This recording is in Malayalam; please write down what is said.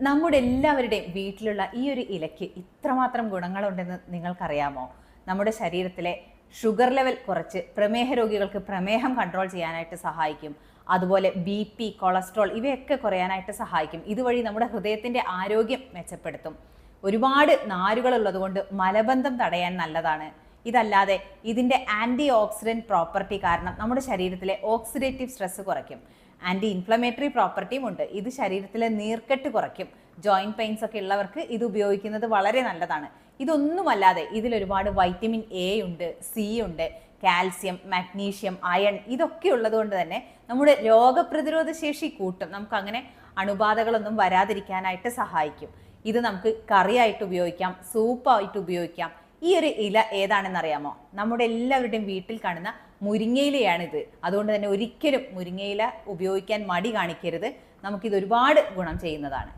നമ്മുടെ എല്ലാവരുടെയും വീട്ടിലുള്ള ഈ ഒരു ഇലയ്ക്ക് ഇത്രമാത്രം ഗുണങ്ങളുണ്ടെന്ന് നിങ്ങൾക്കറിയാമോ? നമ്മുടെ ശരീരത്തിലെ ഷുഗർ ലെവൽ കുറച്ച് പ്രമേഹ രോഗികൾക്ക് പ്രമേഹം കൺട്രോൾ ചെയ്യാനായിട്ട് സഹായിക്കും. അതുപോലെ ബി പി കൊളസ്ട്രോൾ ഇവയൊക്കെ കുറയാനായിട്ട് സഹായിക്കും. ഇതുവഴി നമ്മുടെ ഹൃദയത്തിന്റെ ആരോഗ്യം മെച്ചപ്പെടുത്തും. ഒരുപാട് നാരുകൾ ഉള്ളതുകൊണ്ട് മലബന്ധം തടയാൻ നല്ലതാണ്. ഇതല്ലാതെ ഇതിന്റെ ആന്റി ഓക്സിഡന്റ് പ്രോപ്പർട്ടി കാരണം നമ്മുടെ ശരീരത്തിലെ ഓക്സിഡേറ്റീവ് സ്ട്രെസ് കുറയ്ക്കും. ആന്റി ഇൻഫ്ലമേറ്ററി പ്രോപ്പർട്ടിയും ഉണ്ട്. ഇത് ശരീരത്തിലെ നീർക്കെട്ട് കുറയ്ക്കും. ജോയിന്റ് പെയിൻസ് ഒക്കെ ഉള്ളവർക്ക് ഇത് ഉപയോഗിക്കുന്നത് വളരെ നല്ലതാണ്. ഇതൊന്നുമല്ലാതെ ഇതിലൊരുപാട് വൈറ്റമിൻ എ ഉണ്ട് സി ഉണ്ട് കാൽസ്യം മാഗ്നീഷ്യം അയൺ ഇതൊക്കെ ഉള്ളതുകൊണ്ട് തന്നെ നമ്മുടെ രോഗപ്രതിരോധ ശേഷി കൂട്ടും. നമുക്കങ്ങനെ അണുബാധകളൊന്നും വരാതിരിക്കാനായിട്ട് സഹായിക്കും. ഇത് നമുക്ക് കറിയായിട്ട് ഉപയോഗിക്കാം സൂപ്പായിട്ട് ഉപയോഗിക്കാം ഈ ഒരു ഇല ഏതാണെന്ന് അറിയാമോ നമ്മുടെ എല്ലാവരുടെയും വീട്ടിൽ കാണുന്ന മുരിങ്ങയിലയാണിത്. അതുകൊണ്ട് തന്നെ ഒരിക്കലും മുരിങ്ങയില ഉപയോഗിക്കാൻ മടി കാണിക്കരുത്. നമുക്കിത് ഒരുപാട് ഗുണം ചെയ്യുന്നതാണ്.